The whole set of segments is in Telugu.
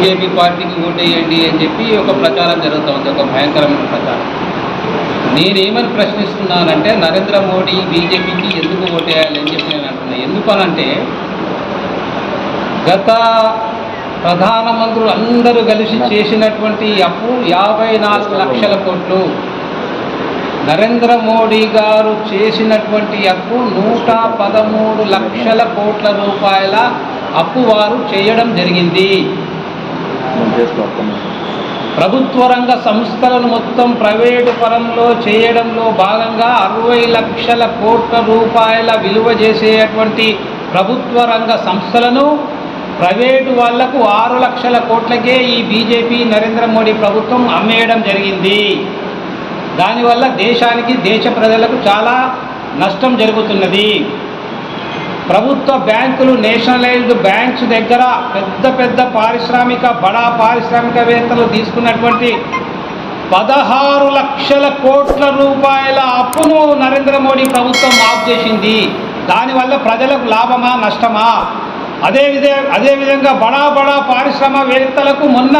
బీజేపీ పార్టీకి ఓటేయండి అని చెప్పి ఒక ప్రచారం జరుగుతుంది ఒక భయంకరమైన ప్రచారం. నేనేమని ప్రశ్నిస్తున్నానంటే నరేంద్ర మోడీ బీజేపీకి ఎందుకు ఓటేయాలి అని చెప్పి నేను అంటున్నాను ఎందుకనంటే గత ప్రధానమంత్రులు అందరూ కలిసి చేసినటువంటి అప్పు యాభై నాలుగు లక్షల కోట్లు. నరేంద్ర మోడీ గారు చేసినటువంటి అప్పు నూట పదమూడు లక్షల కోట్ల రూపాయల అప్పు వారు చేయడం జరిగింది. ప్రభుత్వ రంగ సంస్థలను మొత్తం ప్రైవేటు పరంలో చేయడంలో భాగంగా అరవై లక్షల కోట్ల రూపాయల విలువ చేసేటువంటి ప్రభుత్వ రంగ సంస్థలను ప్రైవేటు వాళ్ళకు ఆరు లక్షల కోట్లకే ఈ బీజేపీ నరేంద్ర మోడీ ప్రభుత్వం అమ్మేయడం జరిగింది. దానివల్ల దేశానికి దేశ ప్రజలకు చాలా నష్టం జరుగుతున్నది. ప్రభుత్వ బ్యాంకులు నేషనలైజ్డ్ బ్యాంక్స్ దగ్గర పెద్ద పెద్ద పారిశ్రామిక బడా పారిశ్రామికవేత్తలు తీసుకున్నటువంటి పదహారు లక్షల కోట్ల రూపాయల అప్పును నరేంద్ర మోడీ ప్రభుత్వం మాఫ్ చేసింది. దానివల్ల ప్రజలకు లాభమా నష్టమా? అదేవిధే అదేవిధంగా బడా బడా పారిశ్రామికవేత్తలకు మొన్న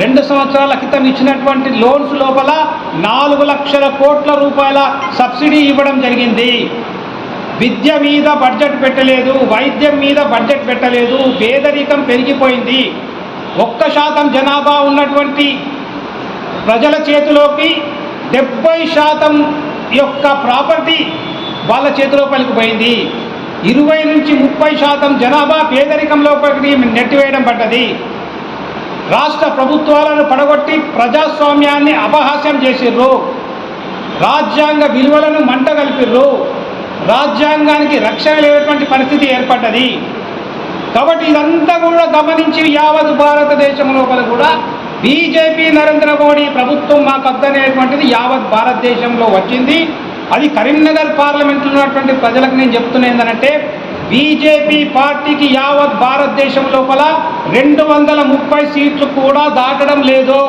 రెండు సంవత్సరాల క్రితం ఇచ్చినటువంటి లోన్స్ లోపల నాలుగు లక్షల కోట్ల రూపాయల సబ్సిడీ ఇవ్వడం జరిగింది. విద్య మీద బడ్జెట్ పెట్టలేదు వైద్యం మీద బడ్జెట్ పెట్టలేదు పేదరికం పెరిగిపోయింది. ఒక్క శాతం జనాభా ఉన్నటువంటి ప్రజల చేతిలోకి డెబ్బై శాతం యొక్క ప్రాపర్టీ వాళ్ళ చేతిలో పలికిపోయింది ఇరవై నుంచి ముప్పై శాతం జనాభా పేదరికంలోకి నెట్టివేయడం పడ్డది. రాష్ట్ర ప్రభుత్వాలను పడగొట్టి ప్రజాస్వామ్యాన్ని అపహాస్యం చేసిర్రు. రాజ్యాంగ విలువలను మంట కలిపిర్రు. రాజ్యాంగానికి రక్షణ లేనటువంటి పరిస్థితి ఏర్పడ్డది. కాబట్టి ఇదంతా కూడా గమనించి యావత్ భారతదేశం లోపల కూడా బీజేపీ నరేంద్ర మోడీ ప్రభుత్వం మాకు అద్దనేటువంటిది యావత్ భారతదేశంలో వచ్చింది. అది కరీంనగర్ పార్లమెంట్లో ఉన్నటువంటి ప్రజలకు నేను చెప్తున్నా ఏంటంటే బీజేపీ పార్టీకి యావత్ భారతదేశం లోపల రెండు వందల ముప్పై సీట్లు కూడా దాటడం లేదు.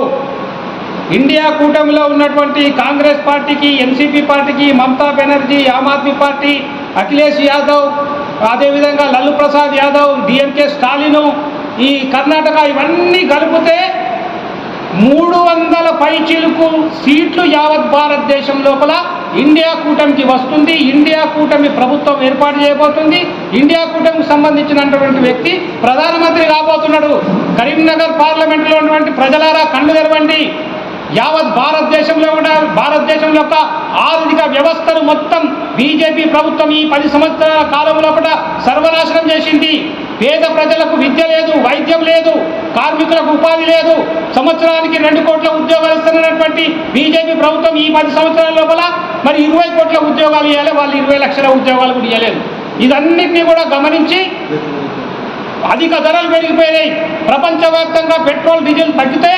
ఇండియా కూటమిలో ఉన్నటువంటి కాంగ్రెస్ పార్టీకి ఎన్సీపీ పార్టీకి మమతా బెనర్జీ ఆమ్ ఆద్మీ పార్టీ అఖిలేష్ యాదవ్ అదేవిధంగా లల్లు ప్రసాద్ యాదవ్ డిఎంకే స్టాలిను ఈ కర్ణాటక ఇవన్నీ కలిపితే మూడు వందల పైచిలుకు సీట్లు యావత్ భారతదేశం లోపల ఇండియా కూటమికి వస్తుంది. ఇండియా కూటమి ప్రభుత్వం ఏర్పాటు చేయబోతుంది. ఇండియా కూటమికి సంబంధించినటువంటి వ్యక్తి ప్రధానమంత్రి కాబోతున్నాడు. కరీంనగర్ పార్లమెంట్లో ఉన్నటువంటి ప్రజలారా కళ్ళు తెరవండి. యావత్ భారతదేశంలో కూడా భారతదేశం యొక్క ఆర్థిక వ్యవస్థను మొత్తం బీజేపీ ప్రభుత్వం ఈ పది సంవత్సరాల కాలంలో కూడా సర్వనాశనం చేసింది. పేద ప్రజలకు విద్య లేదు వైద్యం లేదు కార్మికులకు ఉపాధి లేదు. సంవత్సరానికి రెండు కోట్ల ఉద్యోగాలు ఇస్తున్నటువంటి బీజేపీ ప్రభుత్వం ఈ పది సంవత్సరాల లోపల మరి ఇరవై కోట్ల ఉద్యోగాలు ఇవ్వాలి వాళ్ళు ఇరవై లక్షల ఉద్యోగాలు కూడా ఇవ్వలేదు ఇదన్నింటినీ కూడా గమనించి అధిక ధరలు పెరిగిపోయినాయి. ప్రపంచవ్యాప్తంగా పెట్రోల్ డీజిల్ తగ్గితే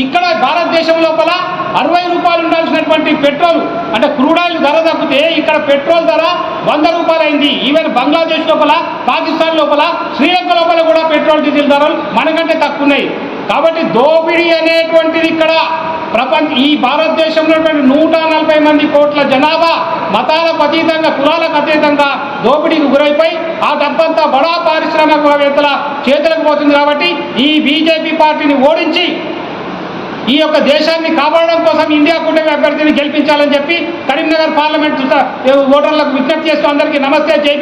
ఇక్కడ భారతదేశం లోపల అరవై రూపాయలు ఉండాల్సినటువంటి పెట్రోల్ అంటే క్రూడ్ ఆయిల్ ధర తగ్గితే ఇక్కడ పెట్రోల్ ధర వంద రూపాయలు అయింది ఈవెన్ బంగ్లాదేశ్ లోపల పాకిస్తాన్ లోపల శ్రీలంక లోపల కూడా పెట్రోల్ డీజిల్ ధరలు మనకంటే తక్కువ ఉన్నాయి కాబట్టి దోపిడీ అనేటువంటిది ఇక్కడ ప్రపంచ ఈ భారతదేశంలో నూట నలభై మంది కోట్ల జనాభా మతాలకు అతీతంగా కులాలకు అతీతంగా దోపిడీకి గురైపోయి ఆ డబ్బంతా బడా పారిశ్రామికవేత్తల చేతులకు పోతుంది కాబట్టి ఈ బీజేపీ పార్టీని ఓడించి ఈ యొక్క దేశాన్ని కాపాడడం కోసం ఇండియా కూటమి అభ్యర్థిని గెలిపించాలని చెప్పి కరీంనగర్ పార్లమెంట్ ఓటర్లకు విజ్ఞప్తి చేస్తూ అందరికీ నమస్తే జై